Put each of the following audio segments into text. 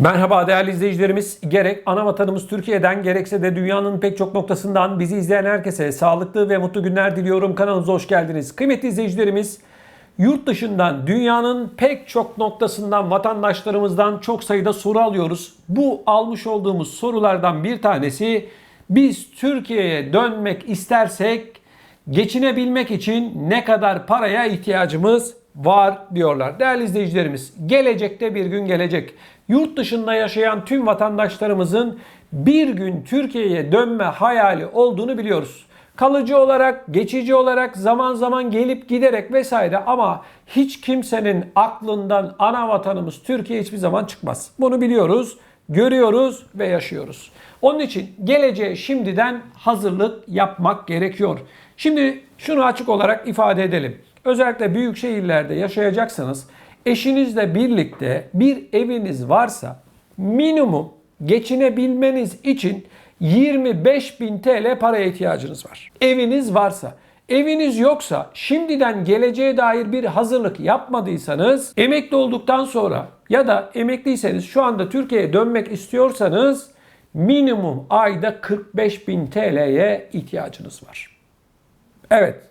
Merhaba değerli izleyicilerimiz. Gerek ana vatanımız Türkiye'den gerekse de dünyanın pek çok noktasından bizi izleyen herkese sağlıklı ve mutlu günler diliyorum. Kanalımıza hoş geldiniz. Kıymetli izleyicilerimiz, yurt dışından dünyanın pek çok noktasından vatandaşlarımızdan çok sayıda soru alıyoruz. Bu almış olduğumuz sorulardan bir tanesi biz Türkiye'ye dönmek istersek geçinebilmek için ne kadar paraya ihtiyacımız var diyorlar. Değerli izleyicilerimiz, gelecekte bir gün gelecek. Yurt dışında yaşayan tüm vatandaşlarımızın bir gün Türkiye'ye dönme hayali olduğunu biliyoruz. Kalıcı olarak, geçici olarak, zaman zaman gelip giderek vesaire ama hiç kimsenin aklından ana vatanımız Türkiye hiçbir zaman çıkmaz. Bunu biliyoruz, görüyoruz ve yaşıyoruz. Onun için geleceğe şimdiden hazırlık yapmak gerekiyor. Şimdi şunu açık olarak ifade edelim. Özellikle büyük şehirlerde yaşayacaksanız eşinizle birlikte bir eviniz varsa minimum geçinebilmeniz için 25 bin TL paraya ihtiyacınız var. Eviniz varsa. Eviniz yoksa şimdiden geleceğe dair bir hazırlık yapmadıysanız emekli olduktan sonra ya da emekliyseniz şu anda Türkiye'ye dönmek istiyorsanız minimum ayda 45 bin TL'ye ihtiyacınız var. Evet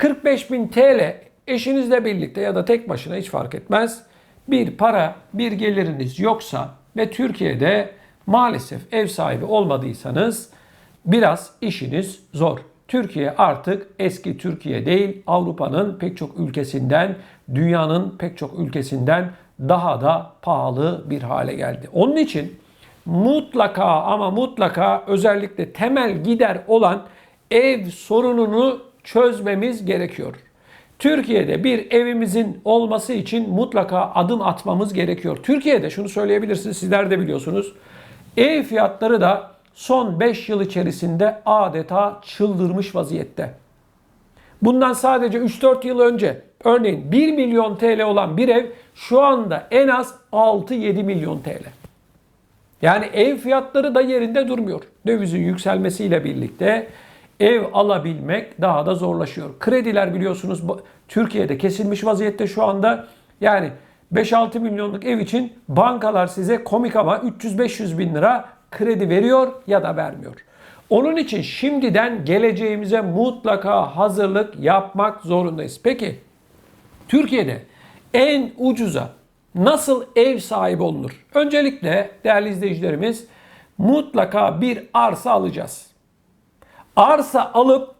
45 bin TL eşinizle birlikte ya da tek başına hiç fark etmez. Bir para, bir geliriniz yoksa ve Türkiye'de maalesef ev sahibi olmadıysanız biraz işiniz zor. Türkiye artık eski Türkiye değil, Avrupa'nın pek çok ülkesinden, dünyanın pek çok ülkesinden daha da pahalı bir hale geldi. Onun için mutlaka ama mutlaka özellikle temel gider olan ev sorununu çözmemiz gerekiyor. Türkiye'de bir evimizin olması için mutlaka adım atmamız gerekiyor. Türkiye'de şunu söyleyebilirsiniz, sizler de biliyorsunuz. Ev fiyatları da son 5 yıl içerisinde adeta çıldırmış vaziyette. Bundan sadece 3-4 yıl önce örneğin 1 milyon TL olan bir ev şu anda en az 6-7 milyon TL. Yani ev fiyatları da yerinde durmuyor. Dövizin yükselmesiyle birlikte ev alabilmek daha da zorlaşıyor. Krediler biliyorsunuz Türkiye'de kesilmiş vaziyette şu anda. Yani 5-6 milyonluk ev için bankalar size komik ama 300-500 bin lira kredi veriyor ya da vermiyor. Onun için şimdiden geleceğimize mutlaka hazırlık yapmak zorundayız. Peki Türkiye'de en ucuza nasıl ev sahibi olunur? Öncelikle değerli izleyicilerimiz mutlaka bir arsa alacağız arsa alıp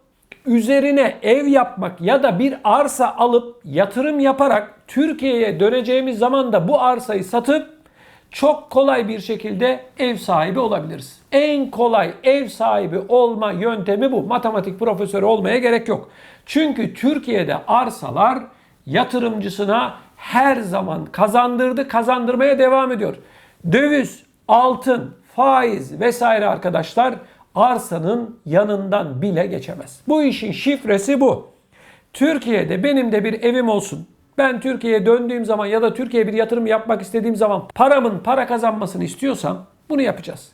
üzerine ev yapmak ya da bir arsa alıp yatırım yaparak Türkiye'ye döneceğimiz zaman da bu arsayı satıp çok kolay bir şekilde ev sahibi olabiliriz. En kolay ev sahibi olma yöntemi bu. Matematik profesörü olmaya gerek yok. Çünkü Türkiye'de arsalar yatırımcısına her zaman kazandırdı, kazandırmaya devam ediyor. Döviz, altın, faiz vesaire arkadaşlar arsanın yanından bile geçemez. Bu işin şifresi bu. Türkiye'de benim de bir evim olsun. Ben Türkiye'ye döndüğüm zaman ya da Türkiye'ye bir yatırım yapmak istediğim zaman paramın para kazanmasını istiyorsam bunu yapacağız.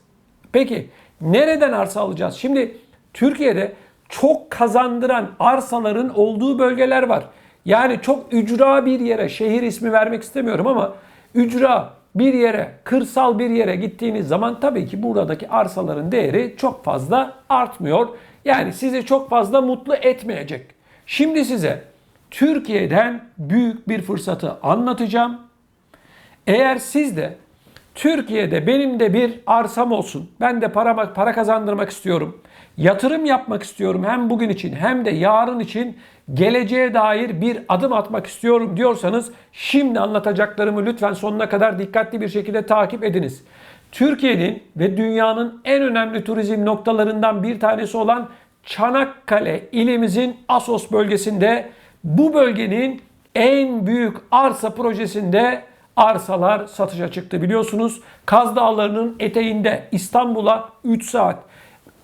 Peki nereden arsa alacağız? Şimdi Türkiye'de çok kazandıran arsaların olduğu bölgeler var. Yani çok ücra bir yere şehir ismi vermek istemiyorum ama ücra bir yere, kırsal bir yere gittiğiniz zaman tabii ki buradaki arsaların değeri çok fazla artmıyor. Yani sizi çok fazla mutlu etmeyecek. Şimdi size Türkiye'den büyük bir fırsatı anlatacağım. Eğer siz de Türkiye'de benim de bir arsam olsun. Ben de para, para kazandırmak istiyorum. Yatırım yapmak istiyorum hem bugün için hem de yarın için geleceğe dair bir adım atmak istiyorum diyorsanız şimdi anlatacaklarımı lütfen sonuna kadar dikkatli bir şekilde takip ediniz. Türkiye'nin ve dünyanın en önemli turizm noktalarından bir tanesi olan Çanakkale ilimizin Asos bölgesinde bu bölgenin en büyük arsa projesinde arsalar satışa çıktı biliyorsunuz. Kaz Dağları'nın eteğinde İstanbul'a 3 saat,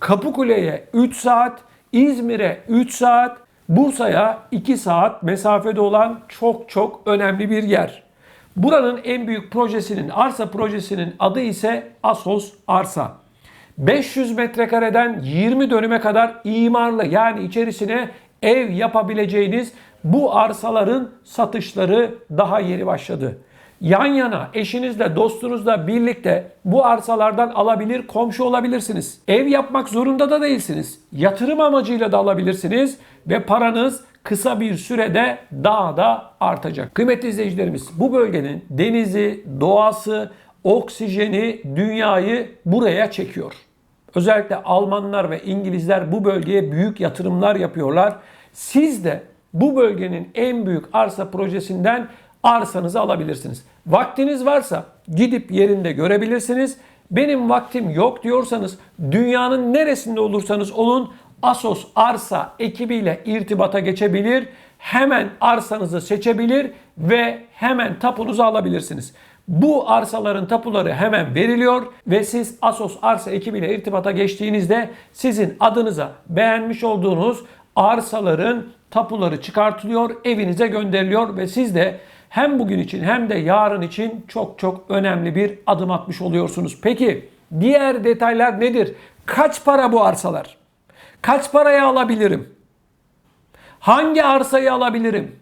Kapıkule'ye 3 saat, İzmir'e 3 saat, Bursa'ya 2 saat mesafede olan çok çok önemli bir yer. Buranın en büyük projesinin, arsa projesinin adı ise Asos Arsa. 500 metrekareden 20 dönüme kadar imarlı yani içerisine ev yapabileceğiniz bu arsaların satışları daha yeni başladı. Yan yana eşinizle, dostunuzla birlikte bu arsalardan alabilir, komşu olabilirsiniz. Ev yapmak zorunda da değilsiniz. Yatırım amacıyla da alabilirsiniz ve paranız kısa bir sürede daha da artacak. Kıymetli izleyicilerimiz bu bölgenin denizi, doğası, oksijeni dünyayı buraya çekiyor. Özellikle Almanlar ve İngilizler bu bölgeye büyük yatırımlar yapıyorlar. Siz de bu bölgenin en büyük arsa projesinden arsanızı alabilirsiniz. Vaktiniz varsa gidip yerinde görebilirsiniz. Benim vaktim yok diyorsanız dünyanın neresinde olursanız olun Asos Arsa ekibiyle irtibata geçebilir. Hemen arsanızı seçebilir ve hemen tapunuzu alabilirsiniz. Bu arsaların tapuları hemen veriliyor ve siz Asos Arsa ekibiyle irtibata geçtiğinizde sizin adınıza beğenmiş olduğunuz arsaların tapuları çıkartılıyor, evinize gönderiliyor ve siz de hem bugün için hem de yarın için çok çok önemli bir adım atmış oluyorsunuz. Peki diğer detaylar nedir? Kaç para bu arsalar? Kaç paraya alabilirim? Hangi arsayı alabilirim?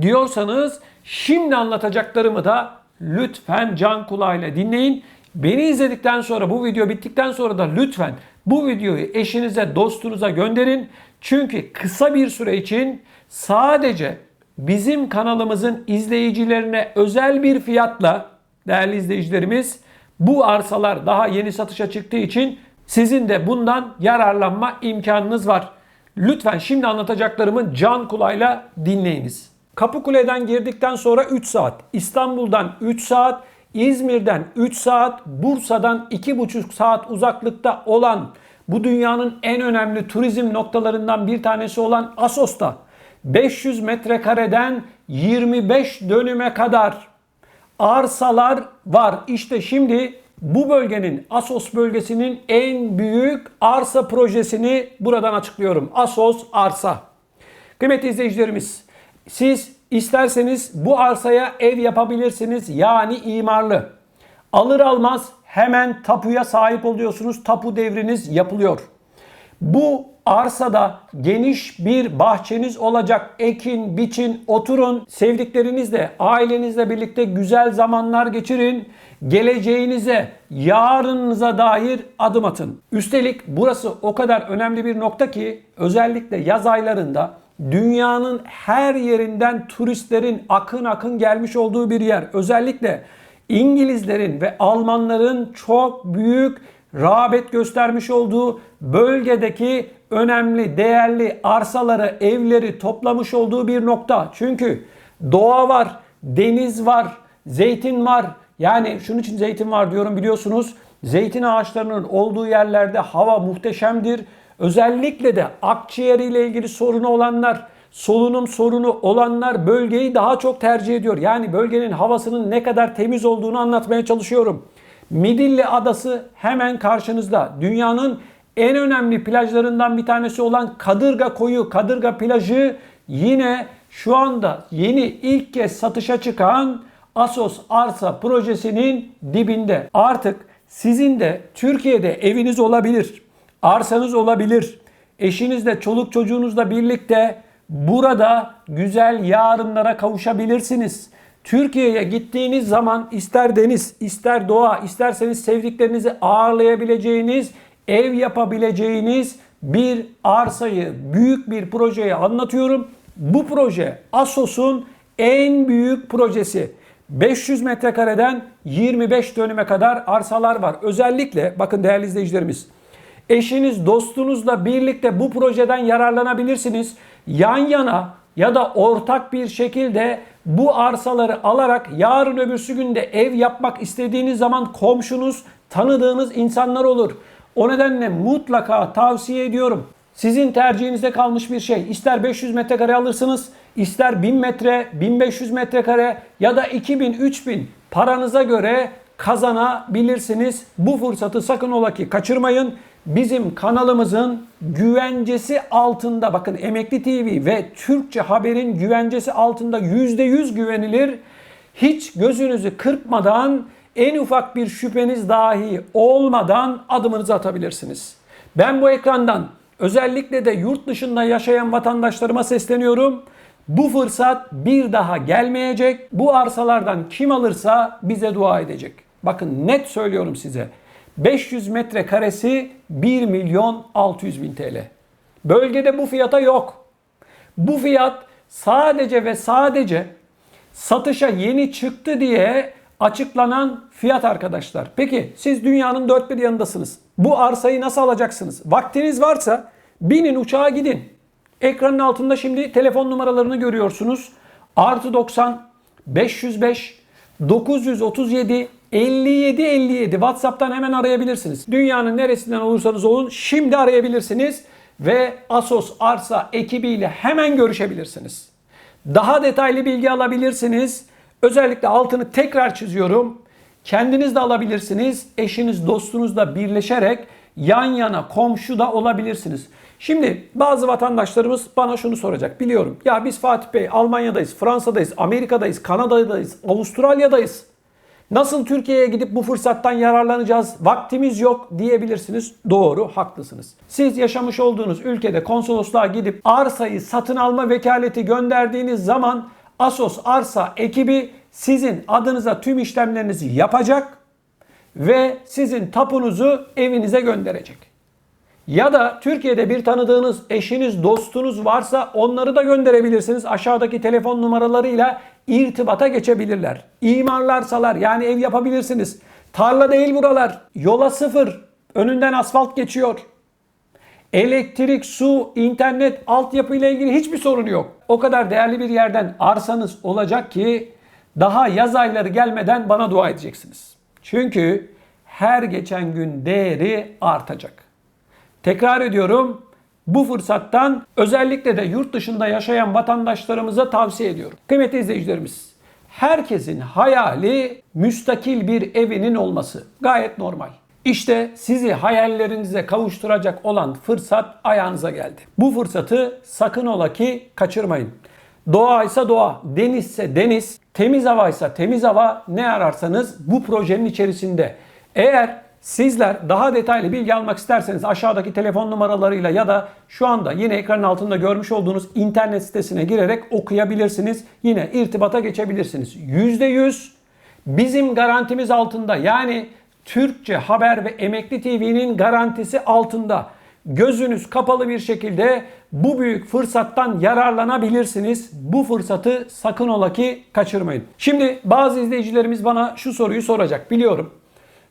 Diyorsanız şimdi anlatacaklarımı da lütfen can kulağıyla dinleyin. Beni izledikten sonra bu video bittikten sonra da lütfen bu videoyu eşinize, dostunuza gönderin. Çünkü kısa bir süre için sadece bizim kanalımızın izleyicilerine özel bir fiyatla değerli izleyicilerimiz bu arsalar daha yeni satışa çıktığı için sizin de bundan yararlanma imkanınız var. Lütfen şimdi anlatacaklarımı can kulağıyla dinleyiniz. Kapıkule'den girdikten sonra 3 saat, İstanbul'dan 3 saat, İzmir'den 3 saat, Bursa'dan 2,5 saat uzaklıkta olan bu dünyanın en önemli turizm noktalarından bir tanesi olan Asos'ta 500 metrekareden 25 dönüme kadar arsalar var. İşte şimdi bu bölgenin Asos bölgesinin en büyük arsa projesini buradan açıklıyorum. Asos Arsa. Kıymetli izleyicilerimiz, siz isterseniz bu arsaya ev yapabilirsiniz. Yani imarlı. Alır almaz hemen tapuya sahip oluyorsunuz. Tapu devriniz yapılıyor. Bu arsada geniş bir bahçeniz olacak. Ekin, biçin, oturun. Sevdiklerinizle, ailenizle birlikte güzel zamanlar geçirin. Geleceğinize, yarınınıza dair adım atın. Üstelik burası o kadar önemli bir nokta ki özellikle yaz aylarında dünyanın her yerinden turistlerin akın akın gelmiş olduğu bir yer. Özellikle İngilizlerin ve Almanların çok büyük rağbet göstermiş olduğu bölgedeki önemli, değerli arsaları, evleri toplamış olduğu bir nokta. Çünkü doğa var, deniz var, zeytin var. Yani şunun için zeytin var diyorum biliyorsunuz. Zeytin ağaçlarının olduğu yerlerde hava muhteşemdir. Özellikle de akciğeriyle ilgili sorunu olanlar, solunum sorunu olanlar bölgeyi daha çok tercih ediyor. Yani bölgenin havasının ne kadar temiz olduğunu anlatmaya çalışıyorum. Midilli Adası hemen karşınızda. Dünyanın en önemli plajlarından bir tanesi olan Kadırga Koyu, Kadırga Plajı yine şu anda yeni ilk kez satışa çıkan Asos Arsa projesinin dibinde. Artık sizin de Türkiye'de eviniz olabilir, arsanız olabilir. Eşinizle, çoluk çocuğunuzla birlikte burada güzel yarınlara kavuşabilirsiniz. Türkiye'ye gittiğiniz zaman ister deniz, ister doğa, isterseniz sevdiklerinizi ağırlayabileceğiniz, ev yapabileceğiniz bir arsayı, büyük bir projeyi anlatıyorum. Bu proje Asos'un en büyük projesi. 500 metrekareden 25 dönüme kadar arsalar var. Özellikle bakın değerli izleyicilerimiz eşiniz, dostunuzla birlikte bu projeden yararlanabilirsiniz. Yan yana ya da ortak bir şekilde bu arsaları alarak yarın öbürsü günde ev yapmak istediğiniz zaman komşunuz, tanıdığınız insanlar olur. O nedenle mutlaka tavsiye ediyorum. Sizin tercihinize kalmış bir şey. İster 500 metrekare alırsınız, ister 1000 metre, 1500 metrekare ya da 2000, 3000 paranıza göre kazanabilirsiniz. Bu fırsatı sakın ola ki kaçırmayın. Bizim kanalımızın güvencesi altında bakın Emekli TV ve Türkçe Haber'in güvencesi altında %100 güvenilir. Hiç gözünüzü kırpmadan en ufak bir şüpheniz dahi olmadan adımınızı atabilirsiniz. Ben bu ekrandan özellikle de yurt dışında yaşayan vatandaşlarıma sesleniyorum. Bu fırsat bir daha gelmeyecek. Bu arsalardan kim alırsa bize dua edecek. Bakın net söylüyorum size. 500 metrekaresi 1 milyon 600 bin TL. Bölgede bu fiyata yok. Bu fiyat sadece ve sadece satışa yeni çıktı diye açıklanan fiyat arkadaşlar. Peki siz dünyanın dört bir yanındasınız. Bu arsayı nasıl alacaksınız? Vaktiniz varsa binin uçağa gidin. Ekranın altında şimdi telefon numaralarını görüyorsunuz. Artı 90 505 937 57 57 WhatsApp'tan hemen arayabilirsiniz. Dünyanın neresinden olursanız olun şimdi arayabilirsiniz ve Asos Arsa ekibiyle hemen görüşebilirsiniz. Daha detaylı bilgi alabilirsiniz. Özellikle altını tekrar çiziyorum. Kendiniz de alabilirsiniz. Eşiniz, dostunuzla birleşerek yan yana komşu da olabilirsiniz. Şimdi bazı vatandaşlarımız bana şunu soracak. Biliyorum. Ya biz Fatih Bey Almanya'dayız, Fransa'dayız, Amerika'dayız, Kanada'dayız, Avustralya'dayız. Nasıl Türkiye'ye gidip bu fırsattan yararlanacağız? Vaktimiz yok diyebilirsiniz. Doğru, haklısınız. Siz yaşamış olduğunuz ülkede konsolosluğa gidip arsayı satın alma vekaleti gönderdiğiniz zaman Asos Arsa ekibi sizin adınıza tüm işlemlerinizi yapacak ve sizin tapunuzu evinize gönderecek. Ya da Türkiye'de bir tanıdığınız eşiniz, dostunuz varsa onları da gönderebilirsiniz. Aşağıdaki telefon numaralarıyla irtibata geçebilirler. İmarlarsalar yani ev yapabilirsiniz. Tarla değil buralar. Yola sıfır. Önünden asfalt geçiyor. Elektrik, su, internet, altyapı ile ilgili hiçbir sorun yok. O kadar değerli bir yerden arsanız olacak ki daha yaz ayları gelmeden bana dua edeceksiniz. Çünkü her geçen gün değeri artacak. Tekrar ediyorum. Bu fırsattan özellikle de yurt dışında yaşayan vatandaşlarımıza tavsiye ediyorum. Kıymetli izleyicilerimiz, herkesin hayali müstakil bir evinin olması. Gayet normal. İşte sizi hayallerinize kavuşturacak olan fırsat ayağınıza geldi. Bu fırsatı sakın ola ki kaçırmayın. Doğa ise doğa, denizse deniz, temiz havaysa temiz hava ne ararsanız bu projenin içerisinde. Eğer Sizler daha detaylı bilgi almak isterseniz aşağıdaki telefon numaralarıyla ya da şu anda yine ekranın altında görmüş olduğunuz internet sitesine girerek okuyabilirsiniz. Yine irtibata geçebilirsiniz. %100 bizim garantimiz altında yani Türkçe Haber ve Emekli TV'nin garantisi altında. Gözünüz kapalı bir şekilde bu büyük fırsattan yararlanabilirsiniz. Bu fırsatı sakın ola ki kaçırmayın. Şimdi bazı izleyicilerimiz bana şu soruyu soracak biliyorum.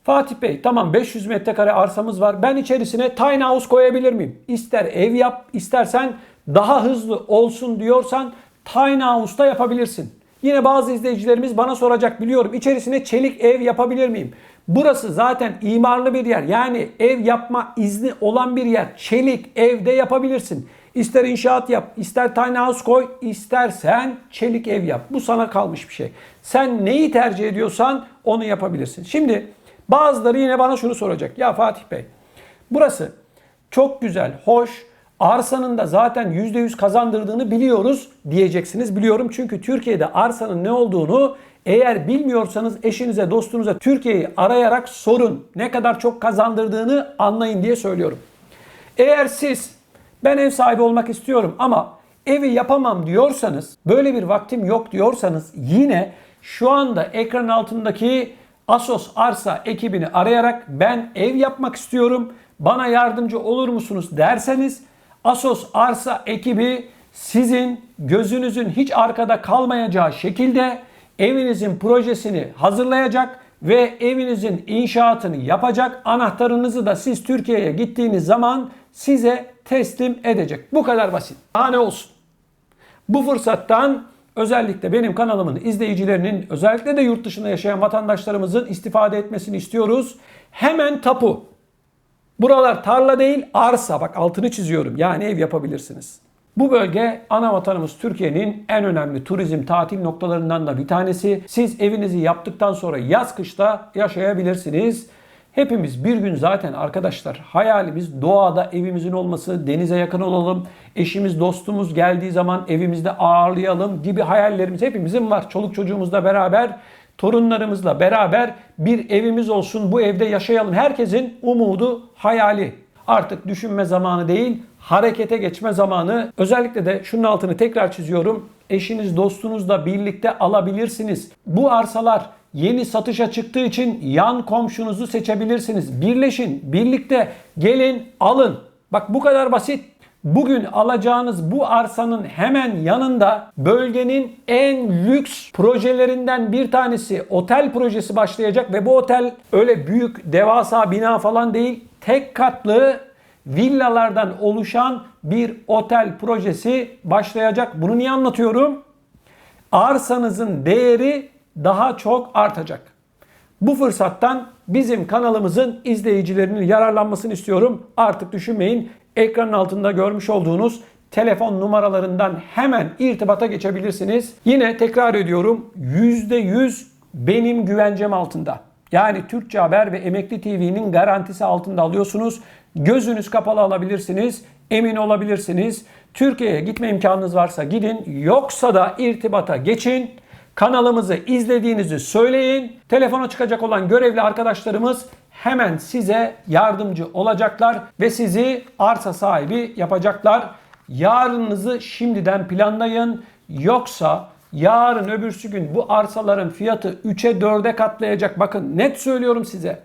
Fatih Bey tamam 500 metrekare arsamız var. Ben içerisine tiny house koyabilir miyim? İster ev yap, istersen daha hızlı olsun diyorsan tiny house'da yapabilirsin. Yine bazı izleyicilerimiz bana soracak biliyorum. İçerisine çelik ev yapabilir miyim? Burası zaten imarlı bir yer. Yani ev yapma izni olan bir yer. Çelik evde yapabilirsin. İster inşaat yap, ister tiny house koy, istersen çelik ev yap. Bu sana kalmış bir şey. Sen neyi tercih ediyorsan onu yapabilirsin. Şimdi Bazıları yine bana şunu soracak. Ya Fatih Bey burası çok güzel, hoş. Arsanın da zaten %100 kazandırdığını biliyoruz diyeceksiniz. Biliyorum çünkü Türkiye'de arsanın ne olduğunu eğer bilmiyorsanız eşinize, dostunuza Türkiye'yi arayarak sorun. Ne kadar çok kazandırdığını anlayın diye söylüyorum. Eğer siz ben ev sahibi olmak istiyorum ama evi yapamam diyorsanız, böyle bir vaktim yok diyorsanız yine şu anda ekran altındaki Asos Arsa ekibini arayarak ben ev yapmak istiyorum. Bana yardımcı olur musunuz derseniz Asos Arsa ekibi sizin gözünüzün hiç arkada kalmayacağı şekilde evinizin projesini hazırlayacak ve evinizin inşaatını yapacak. Anahtarınızı da siz Türkiye'ye gittiğiniz zaman size teslim edecek. Bu kadar basit. Daha ne olsun? Bu fırsattan özellikle benim kanalımın izleyicilerinin özellikle de yurt dışında yaşayan vatandaşlarımızın istifade etmesini istiyoruz. Hemen tapu. Buralar tarla değil arsa. Bak altını çiziyorum. Yani ev yapabilirsiniz. Bu bölge ana vatanımız Türkiye'nin en önemli turizm tatil noktalarından da bir tanesi. Siz evinizi yaptıktan sonra yaz kışta yaşayabilirsiniz. Hepimiz bir gün zaten arkadaşlar hayalimiz doğada evimizin olması, denize yakın olalım, eşimiz dostumuz geldiği zaman evimizde ağırlayalım gibi hayallerimiz hepimizin var. Çoluk çocuğumuzla beraber, torunlarımızla beraber bir evimiz olsun, bu evde yaşayalım. Herkesin umudu, hayali. Artık düşünme zamanı değil, harekete geçme zamanı. Özellikle de şunun altını tekrar çiziyorum. eşiniz, dostunuzla birlikte alabilirsiniz. Bu arsalar yeni satışa çıktığı için yan komşunuzu seçebilirsiniz. Birleşin, birlikte gelin, alın. Bak bu kadar basit. Bugün alacağınız bu arsanın hemen yanında bölgenin en lüks projelerinden bir tanesi otel projesi başlayacak ve bu otel öyle büyük devasa bina falan değil. Tek katlı villalardan oluşan bir otel projesi başlayacak. Bunu niye anlatıyorum? Arsanızın değeri daha çok artacak. Bu fırsattan bizim kanalımızın izleyicilerinin yararlanmasını istiyorum. Artık düşünmeyin. Ekranın altında görmüş olduğunuz telefon numaralarından hemen irtibata geçebilirsiniz. Yine tekrar ediyorum %100 benim güvencem altında. Yani Türkçe Haber ve Emekli TV'nin garantisi altında alıyorsunuz. Gözünüz kapalı alabilirsiniz. Emin olabilirsiniz. Türkiye'ye gitme imkanınız varsa gidin. Yoksa da irtibata geçin. Kanalımızı izlediğinizi söyleyin. Telefona çıkacak olan görevli arkadaşlarımız hemen size yardımcı olacaklar ve sizi arsa sahibi yapacaklar. Yarınınızı şimdiden planlayın. Yoksa yarın öbürsü gün bu arsaların fiyatı 3'e 4'e katlayacak. Bakın net söylüyorum size.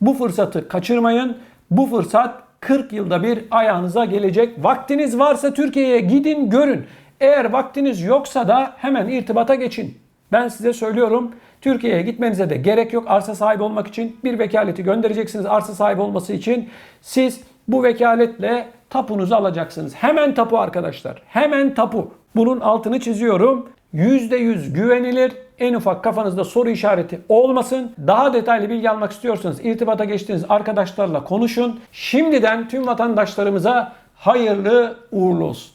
Bu fırsatı kaçırmayın. Bu fırsat 40 yılda bir ayağınıza gelecek. Vaktiniz varsa Türkiye'ye gidin görün. Eğer vaktiniz yoksa da hemen irtibata geçin. Ben size söylüyorum Türkiye'ye gitmenize de gerek yok arsa sahibi olmak için. Bir vekaleti göndereceksiniz arsa sahibi olması için. Siz bu vekaletle tapunuzu alacaksınız. Hemen tapu arkadaşlar. Hemen tapu. Bunun altını çiziyorum. %100 güvenilir. En ufak kafanızda soru işareti olmasın. Daha detaylı bilgi almak istiyorsanız irtibata geçtiğiniz arkadaşlarla konuşun. Şimdiden tüm vatandaşlarımıza hayırlı uğurlu olsun.